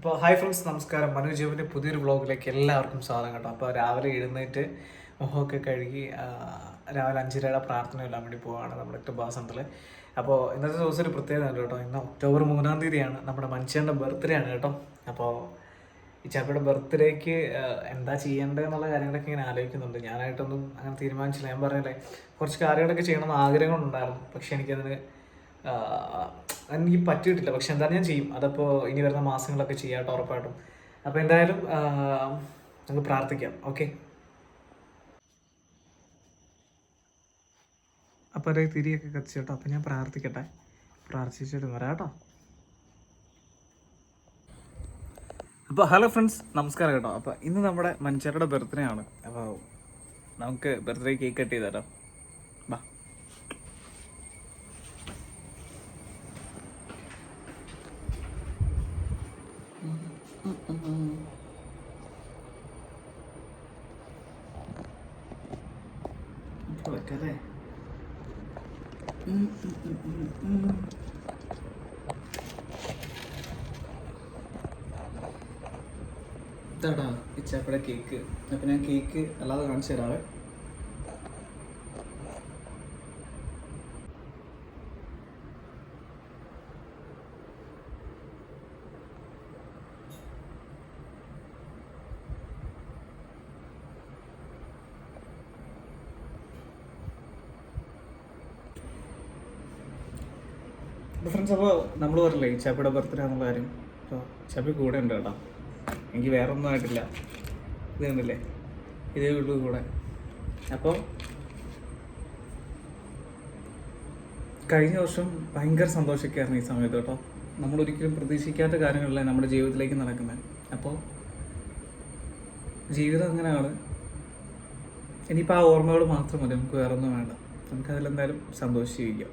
അപ്പോൾ hi friends നമസ്കാരം. മനോജീവന്റെ പുതിയൊരു വ്ളോഗിലേക്ക് എല്ലാവർക്കും സ്വാഗതം കേട്ടോ. അപ്പോൾ രാവിലെ എഴുന്നേറ്റ് മുഖമൊക്കെ കഴുകി രാവിലെ അഞ്ചരയുടെ പ്രാർത്ഥന എല്ലാം വേണ്ടി പോവുകയാണ് നമ്മുടെ കൃപാ സെന്ററിൽ അപ്പോൾ ഇന്നത്തെ ദിവസം ഒരു പ്രത്യേകത കേട്ടോ. ഇന്ന് ഒക്ടോബർ മൂന്നാം തീയതിയാണ്. നമ്മുടെ മനുഷ്യന്റെ ബർത്ത്ഡേ ആണ് കേട്ടോ. അപ്പോൾ ഈ ചാപ്പയുടെ ബർത്ത്ഡേക്ക് എന്താ ചെയ്യേണ്ടത് എന്നുള്ള കാര്യങ്ങളൊക്കെ ഇങ്ങനെ ആലോചിക്കുന്നുണ്ട്. ഞാനായിട്ടൊന്നും അങ്ങനെ തീരുമാനിച്ചില്ല. ഞാൻ പറഞ്ഞല്ലേ കുറച്ച് കാര്യങ്ങളൊക്കെ ചെയ്യണമെന്ന് ആഗ്രഹങ്ങളുണ്ടായിരുന്നു. പക്ഷേ എനിക്കതിന് എനിക്ക് പറ്റിയിട്ടില്ല. പക്ഷെ എന്തായാലും ഞാൻ ചെയ്യും. അതപ്പോൾ ഇനി വരുന്ന മാസങ്ങളൊക്കെ ചെയ്യാട്ടോ ഉറപ്പായിട്ടും. അപ്പോൾ എന്തായാലും നമുക്ക് പ്രാർത്ഥിക്കാം. ഓക്കെ? അപ്പോൾ അതേ തിരിയൊക്കെ കത്തിച്ചു കേട്ടോ. അപ്പോൾ ഞാൻ പ്രാർത്ഥിക്കട്ടെ. പ്രാർത്ഥിച്ചിട്ട് വരാം കേട്ടോ. അപ്പോൾ ഹലോ ഫ്രണ്ട്സ് നമസ്കാരം കേട്ടോ. അപ്പോൾ ഇന്ന് നമ്മുടെ മനുഷ്യരുടെ ബർത്ത്ഡേ ആണ്. അപ്പോൾ നമുക്ക് ബർത്ത്ഡേ കേക്ക് കട്ട് ചെയ്താലോ? ബാ വെക്കല്ലേ ഇതാടാ ഇച്ചാപ്പയുടെ കേക്ക് അപ്പം ഞാൻ കേക്ക് അല്ലാതെ കാണിച്ചു തരാവേ. ഫ്രണ്ട്സ് അപ്പോൾ നമ്മൾ പറഞ്ഞില്ലേ ഇച്ചാപ്പയുടെ ബർത്ത്ഡേ എന്നുള്ള കാര്യം. അപ്പോൾ ഇച്ചാപ്പി കൂടെ ഉണ്ട് കേട്ടോ. എനിക്ക് വേറെ ഒന്നും ആയിട്ടില്ല. ഇത് കണ്ടില്ലേ? ഇതേ ഉള്ളൂ കൂടെ. അപ്പോൾ കഴിഞ്ഞ വർഷം ഭയങ്കര സന്തോഷിക്കായിരുന്നു ഈ സമയത്ത് കേട്ടോ. നമ്മൾ ഒരിക്കലും പ്രതീക്ഷിക്കാത്ത കാര്യങ്ങളല്ല നമ്മുടെ ജീവിതത്തിലേക്ക് നടക്കുന്നത് അപ്പോൾ ജീവിതം അങ്ങനെയാണ്. ഇനിയിപ്പോൾ ആ ഓർമ്മകൾ മാത്രം മതി. നമുക്ക് വേറെ ഒന്നും വേണ്ട. നമുക്കതിലെന്തായാലും സന്തോഷിച്ചിരിക്കാം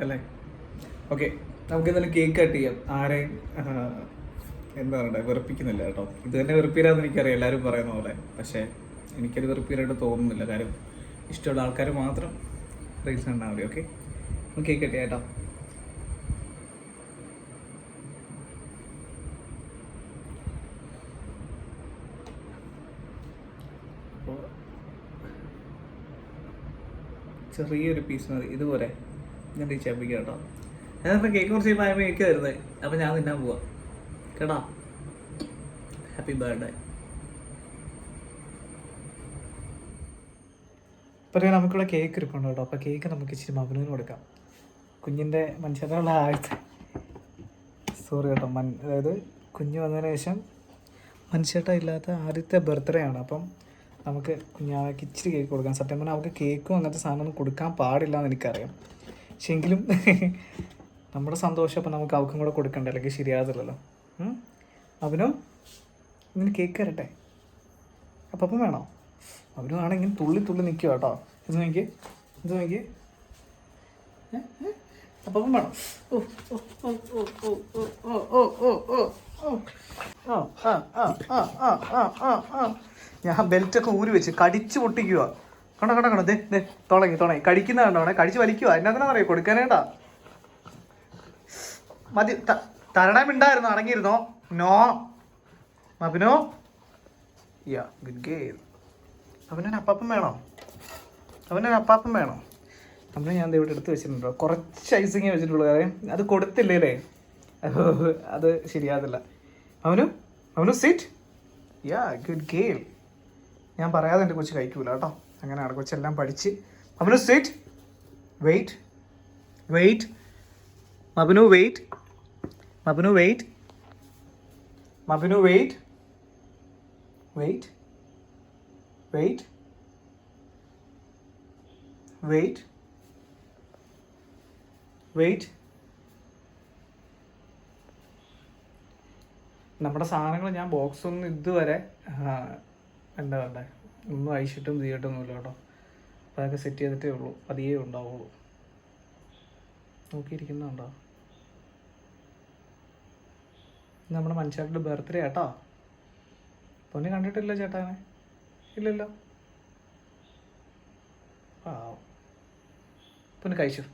അല്ലേ? ഓക്കെ നമുക്ക് എന്തായാലും കേക്ക് കട്ട് ചെയ്യാം ആരെയും എന്താ പറയുക വെറുപ്പിക്കുന്നില്ല കേട്ടോ. ഇത് തന്നെ വെറുപ്പീരാന്ന് എനിക്കറിയാം എല്ലാവരും പറയുന്ന പോലെ. പക്ഷേ എനിക്കത് വെറുപ്പീരായിട്ട് തോന്നുന്നില്ല. കാര്യം ഇഷ്ടമുള്ള ആൾക്കാർ മാത്രം റീൽസ് കണ്ടാൽ മതി ഓക്കെ? നമുക്ക് കേക്ക് കട്ട്. ചെയ്യാം ചെറിയൊരു പീസ് മതി. ഇതുപോലെ ഞാൻ ടീച്ചപ്പിക്കാം കേട്ടോ. ഞാനിപ്പോൾ കേക്ക് കുറച്ച് കഴിയുമ്പോൾ എനിക്ക് വരുന്നത് അപ്പോൾ ഞാൻ തിന്നാൻ പോവാ. കേട്ടാ? ഹാപ്പി ബർത്ത്ഡേ പറയാം നമുക്കിവിടെ കേക്ക് ഇരിപ്പുണ്ട് കേട്ടോ. അപ്പോൾ കേക്ക് നമുക്ക് ഇച്ചിരി മകനൂന് കൊടുക്കാം. കുഞ്ഞിന്റെ മനുഷ്യനുള്ള ആദ്യത്തെ സോറി കേട്ടോ. മൻ അതായത് കുഞ്ഞ് വന്നതിന് ശേഷം മനുഷ്യട്ട ഇല്ലാത്ത ആദ്യത്തെ ബർത്ത്ഡേ ആണ്. അപ്പം നമുക്ക് കുഞ്ഞാവയ്ക്ക് ഇച്ചിരി കേക്ക് കൊടുക്കാം. സത്യം പറഞ്ഞാൽ അവൾക്ക് കേക്കും അങ്ങനത്തെ സാധനമൊന്നും കൊടുക്കാൻ പാടില്ല എന്ന് എനിക്കറിയാം. പക്ഷെ എങ്കിലും നമ്മുടെ സന്തോഷം അപ്പം നമുക്ക് അവൾക്കും കൂടെ കൊടുക്കണ്ടേ അല്ലെങ്കിൽ ശരിയാകത്തില്ലല്ലോ? അവനും ഇങ്ങനെ കേക്ക് തരട്ടെ അപ്പം വേണോ അവനും ആണെങ്കിൽ തുള്ളി തുള്ളി നിൽക്കുക കേട്ടോ ഇത് നോക്കി ഇത് നോക്കി അപ്പം വേണം ഓ ഓ ഓ ഓ ഓ ഓ ഞാൻ ബെൽറ്റൊക്കെ ഊരി വെച്ച് കടിച്ച് പൊട്ടിക്കുക കണ്ടോ കണ്ടോ കണ്ടോ ദേ ദേ തുടങ്ങി തുടങ്ങി കടിക്കുന്ന കണ്ടോണേ കടിച്ച് വലിക്കുക എന്നാ തന്നെ അറിയാം കൊടുക്കാനേട്ടാ മതി. തരണം തരണമിണ്ടായിരുന്നോ അടങ്ങിയിരുന്നോ? നോ. മബിനോ യാ ഗുഡ് ഗെയിം അവനൊരു അപ്പാപ്പം വേണോ. അവനൊരു അപ്പാപ്പം വേണോ. അവനെ ഞാൻ ഇവിടെ എടുത്ത് വെച്ചിട്ടുണ്ടോ കുറച്ച് ഐസിങ്ങേ വെച്ചിട്ടുള്ളൂ കാര്യം അത് കൊടുത്തില്ലേ അത് ശരിയാകത്തില്ല. അവനു അവനു സിറ്റ് യാ ഗുഡ് ഗെയിം ഞാൻ പറയാതെ എന്റെ കൊച്ചു കഴിക്കൂല കേട്ടോ. അങ്ങനെയാണ് കൊച്ചെല്ലാം പഠിച്ച്. അവനു സിറ്റ് വെയിറ്റ് വെയിറ്റ് അവനു വെയിറ്റ് മബനു wait മബിനു wait wait wait wait wait നമ്മുടെ സാധനങ്ങൾ ഞാൻ ബോക്സ് ഒന്നും ഇതുവരെ എന്താ വേണ്ടേ ഒന്നും അയച്ചിട്ടും ചെയ്തിട്ടൊന്നുമില്ല കേട്ടോ. അപ്പോൾ അതൊക്കെ സെറ്റ് ചെയ്തിട്ടേ ഉള്ളൂ. പതിയേ ഉണ്ടാവുള്ളൂ. നോക്കിയിരിക്കുന്നുണ്ടോ നമ്മുടെ മനുഷ്യരുടെ ബർത്ത്ഡേ ആട്ടോ. പൊന്നെ കണ്ടിട്ടില്ല ചേട്ടാനെ. ഇല്ലല്ലോ. ആ പൊന്നെ കഴിച്ചു.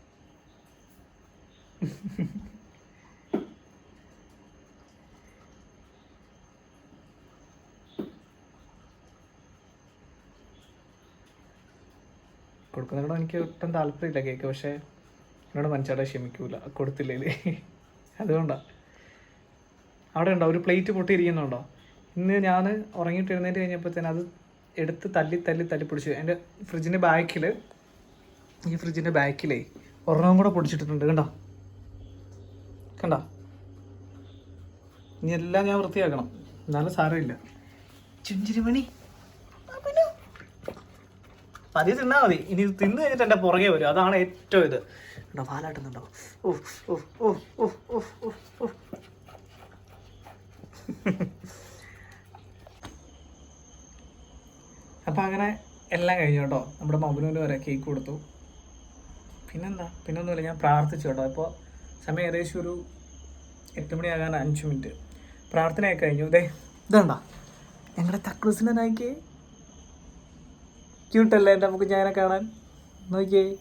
കൊടുക്കുന്നതിനോട് എനിക്ക് ഒട്ടും താല്പര്യമില്ല കേക്ക് പക്ഷേ എന്നോട് മനസ്സിലാക്കാൻ ക്ഷമിക്കൂല. കൊടുത്തില്ലേ അതുകൊണ്ടാണ് അവിടെ ഉണ്ടോ? ഒരു പ്ലേറ്റ് പൊട്ടിയിരിക്കുന്നുണ്ടോ? ഇന്ന് ഞാൻ ഉറങ്ങിയിട്ട് എഴുന്നേറ്റ് തന്നെ അത് എടുത്ത് തല്ലി തല്ലി തല്ലി പിടിച്ചു. എന്റെ ഫ്രിഡ്ജിന്റെ ബാക്കിൽ ഈ ഫ്രിഡ്ജിന്റെ ബാക്കിലേ ഒരെണ്ണം കൂടെ പൊടിച്ചിട്ടുണ്ട് കണ്ടോ? കണ്ടോ? ഇനി എല്ലാം ഞാൻ വൃത്തിയാക്കണം. എന്നാലും സാരമില്ല. ചുഞ്ചിരിമണി. പതിയെ തിന്നാ മതി. ഇനി ഇത് തിന്നു കഴിഞ്ഞിട്ട് എന്റെ പുറകെ വരും. അതാണ് ഏറ്റവും ഇത്. കേട്ടോ പാലാട്ടുന്നുണ്ടോ ഓ ഓ ഓ ഓ ഓ ഓ ഓ അപ്പം അങ്ങനെ എല്ലാം കഴിഞ്ഞു കേട്ടോ. നമ്മുടെ മബുനുവിന് വരെ കേക്ക് കൊടുത്തു. പിന്നെന്താ? പിന്നൊന്നുമില്ല ഞാൻ പ്രാർത്ഥിച്ചു കേട്ടോ. ഇപ്പോൾ സമയം ഏകദേശം ഒരു എട്ട് മണിയാകാൻ അഞ്ച് മിനിറ്റ്. പ്രാർത്ഥനയൊക്കെ കഴിഞ്ഞു ഇതേ ഇതെന്താ? ഞങ്ങളുടെ തക്രൂസിനെ നായിക്കേ ക്യൂട്ടല്ലേ നമുക്ക് ഞാനെ കാണാൻ? നോക്കിയേ.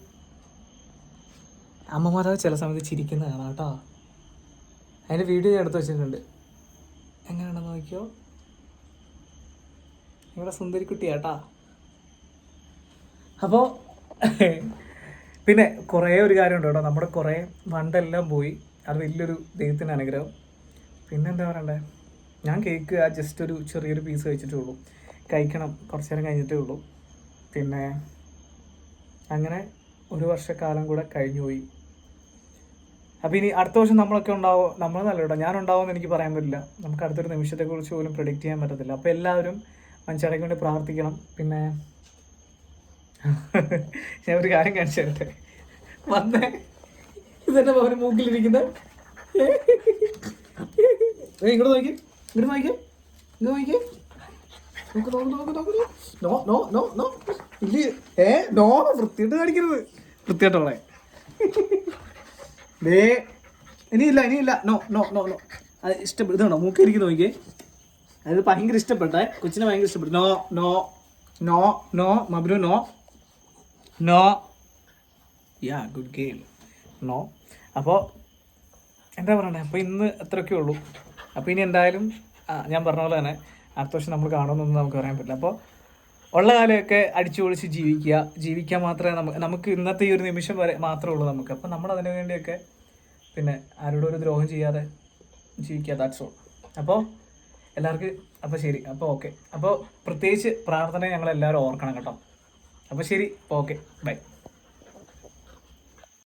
അമ്മമാരാവ് ചില സമയത്ത് ചിരിക്കുന്ന കാണാം കേട്ടോ. അതിന്റെ വീഡിയോ ഞാൻ എടുത്ത് വെച്ചിട്ടുണ്ട്. എങ്ങനെയാണെന്ന് നോക്കിയോ? നിങ്ങളുടെ സുന്ദരിക്കുട്ടിയാട്ടാ. അപ്പോൾ പിന്നെ കുറേ ഒരു കാര്യമുണ്ട് കേട്ടോ. നമ്മുടെ കുറേ വണ്ടെല്ലാം പോയി. അത് വലിയൊരു ദൈവത്തിന്റെ അനുഗ്രഹം. പിന്നെ എന്താ പറയണ്ടേ? ഞാൻ കേക്ക് ആ ജസ്റ്റ് ഒരു ചെറിയൊരു പീസ് കഴിച്ചിട്ടേ ഉള്ളൂ. കഴിക്കണം. കുറച്ച് നേരം കഴിഞ്ഞിട്ടേ ഉള്ളൂ. പിന്നെ അങ്ങനെ ഒരു വർഷക്കാലം കൂടെ കഴിഞ്ഞു പോയി അപ്പോൾ ഇനി അടുത്ത വർഷം നമ്മളൊക്കെ ഉണ്ടാവും? നമ്മൾ നല്ല കേട്ടോ ഞാൻ ഉണ്ടാവുമെന്ന് എനിക്ക് പറയാൻ പറ്റില്ല. നമുക്ക് അടുത്തൊരു നിമിഷത്തെക്കുറിച്ച് പോലും പ്രിഡിക്റ്റ് ചെയ്യാൻ പറ്റത്തില്ല. അപ്പോൾ എല്ലാവരും മനുഷ്യടയ്ക്ക് വേണ്ടി പ്രാർത്ഥിക്കണം. പിന്നെ ഞാൻ ഒരു കാര്യം കാണിച്ചു തരട്ടെ വന്നേ. ഇതെന്നെ അവന് മൂക്കിലിരിക്കുന്ന? ഇങ്ങോട്ട് നോക്കി. ഇങ്ങോട്ട് നോക്കി. ഇങ്ങോട്ട് നോക്കി. നോക്ക് നോക്ക് നോക്ക് നോക്ക് നോ നോ നോ നോ. ഇല്ല. ഏ നോ വൃത്തിയായിട്ട് കാണിക്കരുത്. വൃത്തിയായിട്ടോളെ ദേ ഇനിയില്ല ഇനിയില്ല. നോ നോ നോ നോ അത് ഇഷ്ടപ്പെട്ടു ഇതാണോ മൂക്കിരിക്കുന്നു നോക്കിയേ. അത് ഭയങ്കര ഇഷ്ടപ്പെട്ടേ കൊച്ചിനെ ഭയങ്കര ഇഷ്ടപ്പെട്ടു. No no no no മബ്രു no no yeah good game no അപ്പോൾ എന്താ പറയണ്ടേ അപ്പോൾ ഇന്ന് അത്രയൊക്കെ ഉള്ളൂ. അപ്പോൾ ഇനി എന്തായാലും ഞാൻ പറഞ്ഞ പോലെ തന്നെ അടുത്ത വർഷം നമ്മൾ കാണുമെന്നൊന്നും നമുക്ക് പറയാൻ പറ്റില്ല. അപ്പോൾ ഉള്ള കാലമൊക്കെ അടിച്ചു പൊളിച്ച് ജീവിക്കുക. ജീവിക്കാൻ മാത്രമേ നമുക്ക് നമുക്ക് ഇന്നത്തെ ഈ ഒരു നിമിഷം വരെ മാത്രമേ ഉള്ളൂ നമുക്ക്. അപ്പം നമ്മൾ അതിനു വേണ്ടിയൊക്കെ പിന്നെ ആരോടും ഒരു ദ്രോഹം ചെയ്യാതെ ജീവിക്കുക. ദാറ്റ്സ് ഓൾ അപ്പോൾ എല്ലാവർക്കും അപ്പോൾ ശരി. അപ്പോൾ ഓക്കെ അപ്പോൾ പ്രത്യേകിച്ച് പ്രാർത്ഥന ഞങ്ങൾ എല്ലാവരും ഓർക്കണം കേട്ടോ. അപ്പോൾ ശരി. Okay bye